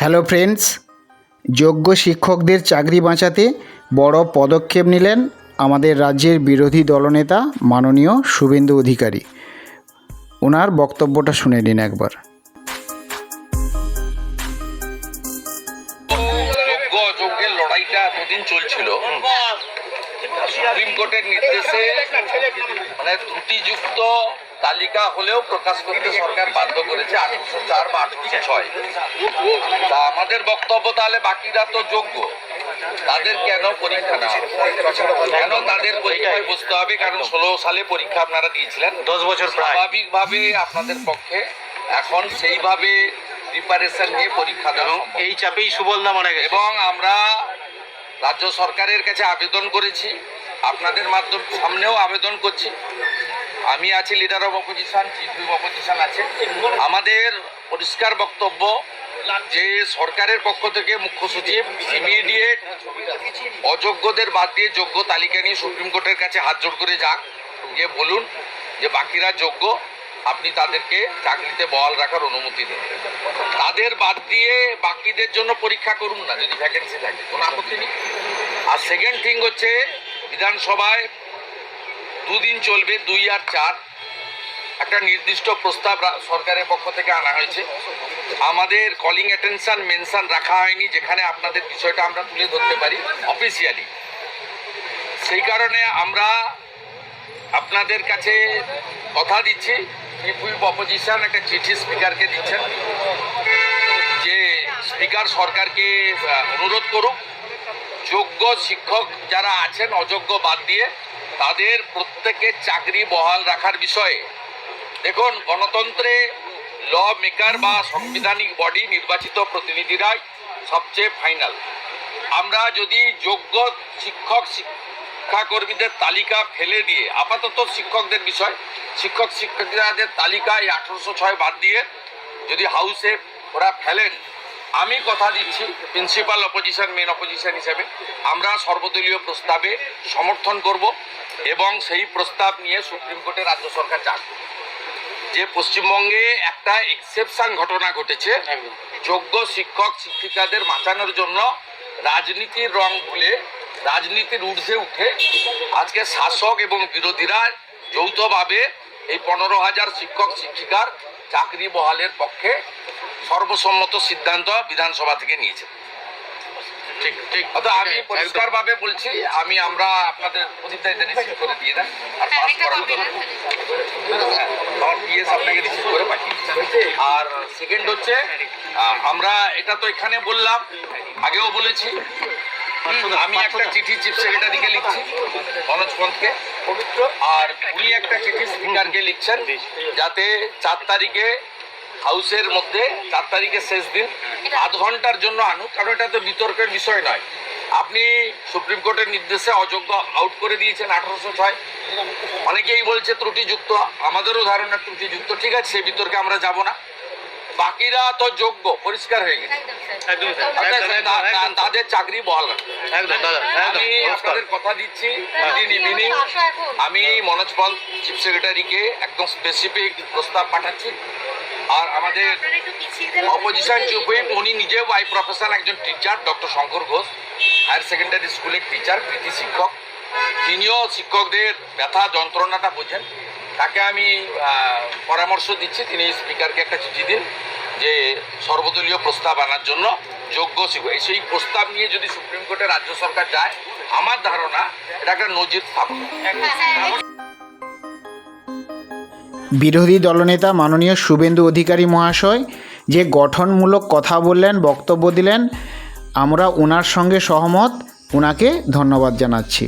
Hello friends যোগ্য শিক্ষকদের চাকরি বাঁচাতে বড় পদক্ষেপ নিলেন আমাদের রাজ্যের বিরোধী দলনেতা মাননীয় শুভেন্দু অধিকারী। ওনার বক্তব্যটা শুনে নিন একবার। যোগ্য অযোগ্যের লড়াইটা এতদিন চলছিল। সুপ্রিম কোর্টের নির্দেশে মানে ত্রুটিযুক্ত তালিকা হলেও প্রকাশ করতে সরকার বাধ্য করেছে আঠারোশো চার বা আঠারোশো ছয়। তা আমাদের বক্তব্য তাহলে বাকিরা তো যোগ্য। তাদের কেন পরীক্ষা নেওয়া কেন তাদের পরীক্ষায় বসতে হবে? কারণ ষোলো সালে পরীক্ষা আপনারা দিয়েছিলেন। দশ বছর স্বাভাবিকভাবে আপনাদের পক্ষে এখন সেইভাবে প্রিপারেশন নিয়ে পরীক্ষা দেওয়া এই চাপেই সুবলদা গেছে। এবং আমরা রাজ্য সরকারের কাছে আবেদন করেছি, আপনাদের মাধ্যম, সামনেও আবেদন করছি। আমি আছি leader of opposition chief whip opposition আছে। আমাদের পরিষ্কার বক্তব্য যে সরকারের পক্ষ থেকে মুখ্য সচিব ইমিডিয়েট অযোগ্যদের বাদ দিয়ে যোগ্য তালিকা নিয়ে সুপ্রিম কোর্টের কাছে হাত জোড় করে যাক। গিয়ে বলুন যে বাকিরা যোগ্য আপনি তাদেরকে চাকরিতে বহাল রাখার অনুমতি দিন। তাদের বাদ দিয়ে বাকিদের জন্য পরীক্ষা করুন না, যদি ভ্যাকেন্সি থাকে। কোনো আপত্তি নেই। আর সেকেন্ড থিং হচ্ছে, বিধানসভায় দুদিন চলবে, দুই আর চার। একটা নির্দিষ্ট প্রস্তাব সরকারের পক্ষ থেকে আনা হয়েছে। আমাদের কলিং অ্যাটেনশন মেনশন রাখা হয়নি, যেখানে আপনাদের বিষয়টা আমরা তুলে ধরতে পারি অফিসিয়ালি সেই কারণে আমরা আপনাদের কাছে কথা দিচ্ছি। হুইপ অপোজিশন একটা চিঠি স্পিকারকে দিচ্ছেন, যে স্পিকার সরকারকে অনুরোধ করুক, যোগ্য শিক্ষক যারা আছেন, অযোগ্য বাদ দিয়ে, তাদের প্রত্যেকের চাকরি বহাল রাখার বিষয়ে। দেখুন, গণতন্ত্রে ল মেকার বা সাংবিধানিক বডি নির্বাচিত প্রতিনিধিরাই সবচেয়ে ফাইনাল আমরা যদি যোগ্য শিক্ষক শিক্ষক শিক্ষাকর্মীদের তালিকা ফেলে দিয়ে আপাতত শিক্ষকদের বিষয় শিক্ষক শিক্ষিকাদের তালিকায় আঠারোশো ছয় বাদ দিয়ে যদি হাউসে ওরা ফেলেন আমি কথা দিচ্ছি প্রিন্সিপাল অপোজিশন মেন অপোজিশন হিসেবে। আমরা সর্বদলীয় প্রস্তাবে সমর্থন করব এবং সেই প্রস্তাব নিয়ে সুপ্রিম কোর্টে রাজ্য সরকার যাক। যে পশ্চিমবঙ্গে একটা এক্সেপশন ঘটনা ঘটেছে যোগ্য শিক্ষক শিক্ষিকাদের বাঁচানোর জন্য রাজনীতির রং ভুলে রাজনীতির ঊর্ধ্বে উঠে আজকে শাসক এবং বিরোধীরা যৌথভাবে এই পনেরো হাজার শিক্ষক শিক্ষিকার চাকরি বহালের পক্ষে সর্বসম্মত সিদ্ধান্ত বিধানসভা থেকে নিয়েছে। ঠিক ঠিক। অর্থাৎ আমি পরিষ্কার ভাবে বলছি আমি আমরা আপনাদের রিসিভ করে দিয়ে দেন আর পাস করার জন্য হ্যাঁ, আমার পিএস আপনাকে রিসিভ করে পাঠিয়ে আর সেকেন্ড হচ্ছে আমরা এটা তো এখানে বললাম আগেও বলেছি আমি একটা চিঠি চিফ সেক্রেটারিকে লিখছি মনোজ পন্থকে। আর উনি একটা চিঠি স্পিকারকে লিখছেন যাতে চার তারিখে হাউসের মধ্যে চার তারিখে শেষ দিন আধ ঘণ্টার জন্য আনুক কারণ এটা তো বিতর্কের বিষয় নয়। আপনি সুপ্রিম কোর্টের নির্দেশে অযোগ্য আউট করে দিয়েছেন আঠারোশো ছয়। অনেকেই বলছে ত্রুটিযুক্ত আমাদেরও ধারণা ত্রুটিযুক্ত। ঠিক আছে সে বিতর্কে আমরা যাব না। বাকিরা তো যোগ্য পরিষ্কার হয়ে গেছে। তাদের চাকরি বহাল আমি আপনাদের কথা দিচ্ছি। ইভিনিং আমি মনোজ পাল চিফ সেক্রেটারিকে একদম স্পেসিফিক প্রস্তাব পাঠাচ্ছি। আর আমাদের অপোজিশন চিফ হুইপ উনি নিজেও বাই প্রফেশন একজন teacher doctor Shankar Ghosh higher secondary স্কুলের টিচার কৃতি শিক্ষক। তিনিও শিক্ষকদের ব্যথা যন্ত্রণাটা বোঝেন। তাকে আমি পরামর্শ দিচ্ছি, তিনি স্পিকারকে একটা চিঠি দিন যে সর্বদলীয় প্রস্তাব আনার জন্য যোগ্য সেই প্রস্তাব নিয়ে যদি সুপ্রিম কোর্টে রাজ্য সরকার যায়, আমার ধারণা এটা একটা নজির থাকবে বিরোধী দলনেতা মাননীয় শুভেন্দু অধিকারী মহাশয় যে গঠনমূলক কথা বললেন, বক্তব্য দিলেন, আমরা ওনার সঙ্গে সহমত ওনাকে ধন্যবাদ জানাচ্ছি।